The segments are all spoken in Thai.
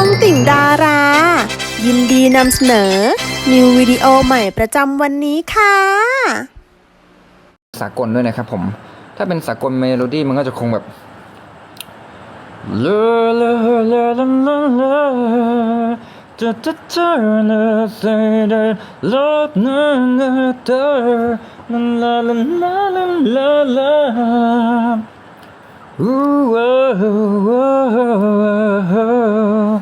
องติ่งดารา ยินดีนำเสนอ นิววิดีโอใหม่ประจำวันนี้ค่ะ สากลด้วยนะครับผม ถ้าเป็นสากลเมโลดี้มันก็จะคงแบบ La la la la la la da da da la say that love na na da la la la la la la la Ooh, oh, oh, oh, oh.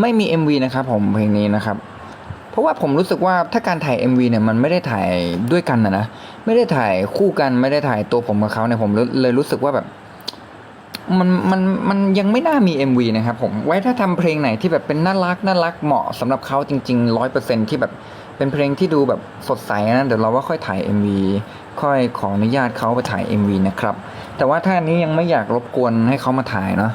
ไม่มี MV นะครับผมเพลงนี้นะครับ เพราะว่าผมรู้สึกว่าถ้าการถ่าย MV เนี่ยมันไม่ได้ถ่ายด้วยกันนะนะไม่ได้ถ่ายคู่กันไม่ได้ถ่ายตัวผมกับเขาเนี่ยผมเลยรู้สึกว่าแบบมันมันมันยังไม่น่ามี MV นะครับผมไว้ถ้าทำเพลงไหนที่แบบเป็นน่ารักน่ารักเหมาะสำหรับเขาจริงๆร้อยเปอร์เซ็นที่แบบเป็นเพลงที่ดูแบบสดใสนะเดี๋ยวเราว่าค่อยถ่าย MV ค่อยขออนุญาตเขาไปถ่าย MV นะครับแต่ว่าถ้าอันนี้ยังไม่อยากรบกวนให้เขามาถ่ายเนาะ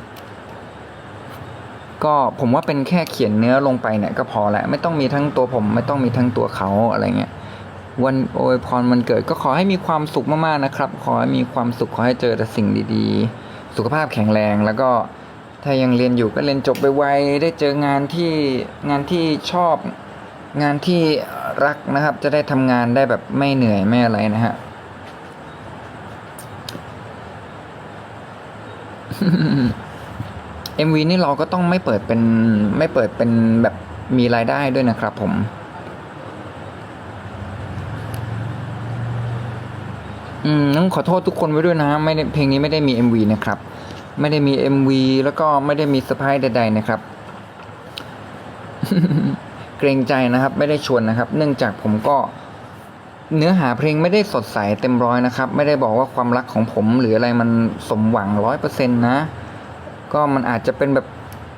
ก็ผมว่าเป็นแค่เขียนเนื้อลงไปเนี่ยก็พอแหละไม่ต้องมีทั้งตัวผมไม่ต้องมีทั้งตัวเขาอะไรเงี้ยวันโอยพรมันเกิดก็ขอให้มีความสุขมากๆนะครับ ขอให้มีความสุขขอให้เจอแต่สิ่งดีๆ สุขภาพแข็งแรงแล้วก็ถ้ายังเรียนอยู่ก็เรียนจบไปไวได้เจองานที่งานที่ชอบงานที่รักนะครับ จะได้ทำงานได้แบบไม่เหนื่อยไม่อะไรนะฮะ MV นี่เราก็ต้องไม่เปิดเป็นไม่เปิดเป็นแบบมีรายได้ด้วยนะครับผม อืมต้องขอโทษทุกคนไว้ด้วยนะ ไม่ได้เพลงนี้ไม่ได้มี MV นะครับ ไม่ได้มี MV แล้วก็ไม่ได้มีเซอร์ไพรส์ใด ๆ นะครับ เกรงใจนะครับ ไม่ได้ชวนนะครับ เนื่องจากผมก็เนื้อหาเพลงไม่ได้สดใสเต็มร้อยนะครับ ไม่ได้บอกว่าความรักของผมหรืออะไรมันสมหวังร้อยเปอร์เซ็นต์นะ ก็มันอาจจะเป็นแบบ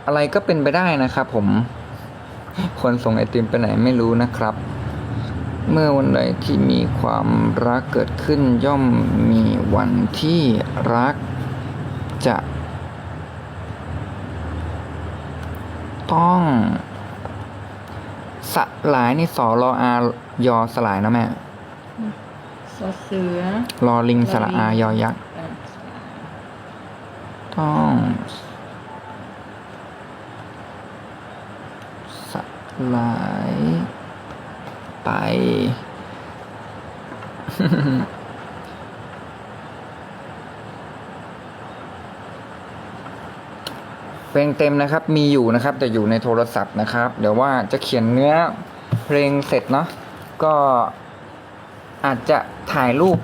อะไรก็เป็นไปได้นะครับผมคนส่งไอติมไปไหนไม่รู้นะครับ เมื่อวันใดที่มีความรักเกิดขึ้นย่อมมีวันที่รักจะ ต้องสลายนี่สอรออายอสลายนะแม่ สอเสือรอลิงสระอายอยักษ์เอ่อ ต้องสลายไป เพลงเต็มนะครับ มีอยู่นะครับ แต่อยู่ในโทรศัพท์นะครับ เดี๋ยวว่าจะเขียนเนื้อเพลงเสร็จเนาะก็อาจจะถ่ายรูป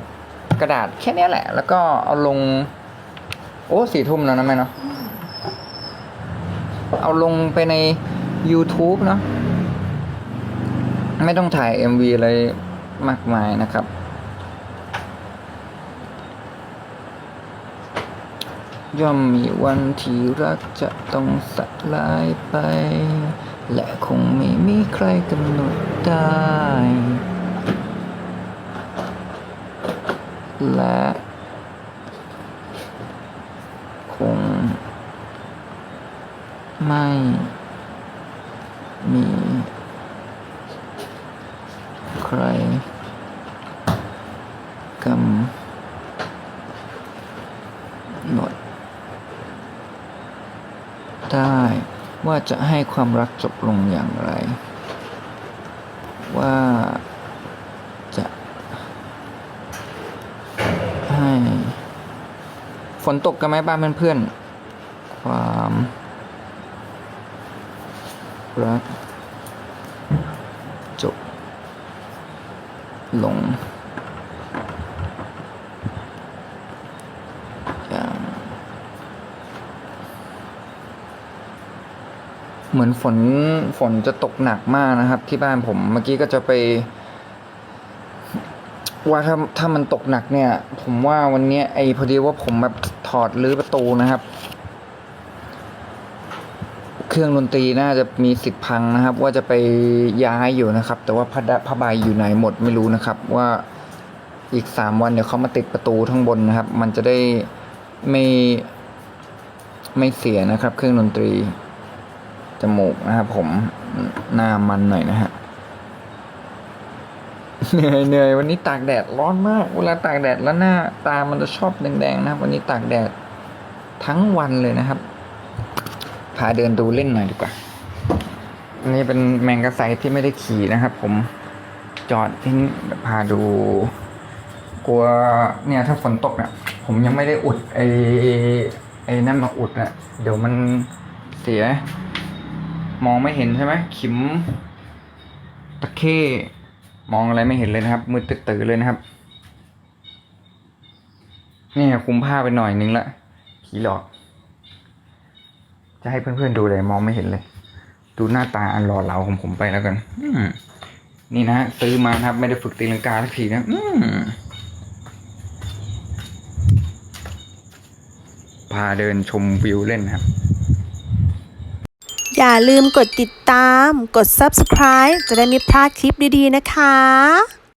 กระดาษแค่นี้แหละ แล้วก็เอาลง โอ้สี่ทุ่มแล้วนะแม่เนาะเอาลงไปใน YouTube เนาะไม่ต้องถ่าย MV อะไรมากมายนะครับ ย่อมมีวันที่รักจะต้องสลายไป และคงไม่มีใครกำหนดได้ และ คง ไม่มี ใครกำหนดได้ว่าจะให้ความรักจบลงอย่างไร ว่าจะให้ฝนตกกันไหมบ้านเพื่อนๆความ รักจบลง อย่าง เหมือนฝน ฝนจะตกหนักมากนะครับ ที่บ้านผม เมื่อกี้ก็จะไป ว่าถ้าถ้ามันตกหนักเนี่ย ผมว่าวันนี้ไอ้พอดีว่าผมแบบถอดรื้อประตูนะครับ เครื่องดนตรีน่าจะมีสิทธิ์พังนะครับ ว่าจะไปย้ายอยู่นะครับ แต่ว่าผ้าดผ้าใบอยู่ไหนหมดไม่รู้นะครับ ว่าอีกสามวันเดี๋ยวเขามาติดประตูข้งบนนะครับ มันจะได้ไม่ไม่เสียนะครับ เครื่องดนตรีจมูกนะครับผมหน้ามันหน่อยนะฮะเหนื่อยเหนื่อยวันนี้ตากแดดร้อนมาก เวลาตากแดดแล้วหน้า ตามันจะชอบแดงๆนะครับ วันนี้ตากแดดทั้งวันเลยนะครับ พาเดินดูเล่นหน่อยดีกว่านนี้เป็นแมงกะไซที่ไม่ได้ขี่นะครับ ผมจอดทิ้งพาดู กลัวเนี่ยถ้าฝนตกเนี่ยผมยังไม่ได้อุดไอ้ไอ้นั่นมาอุดอะเดี๋ยวมันเสีย มองไม่เห็นใช่ไหมขิม ตะเข้มองอะไรไม่เห็นเลยนะครับ มืดตื้อๆเลยนะครับนี่คุมผ้าไปหน่อยนึงละผีหลอก จะให้เพื่อนๆดูเลยมองไม่เห็นเลย ดูหน้าตาอันหล่อเหลาของผมไปแล้วกัน อืนี่นะฮะซื้อมานะครับ ไม่ได้ฝึกตีลังกาสักทีนะอืพาเดินชมวิวเล่นครับ อย่าลืมกดติดตาม กด subscribe จะได้ไม่พลาดคลิปดีๆนะคะ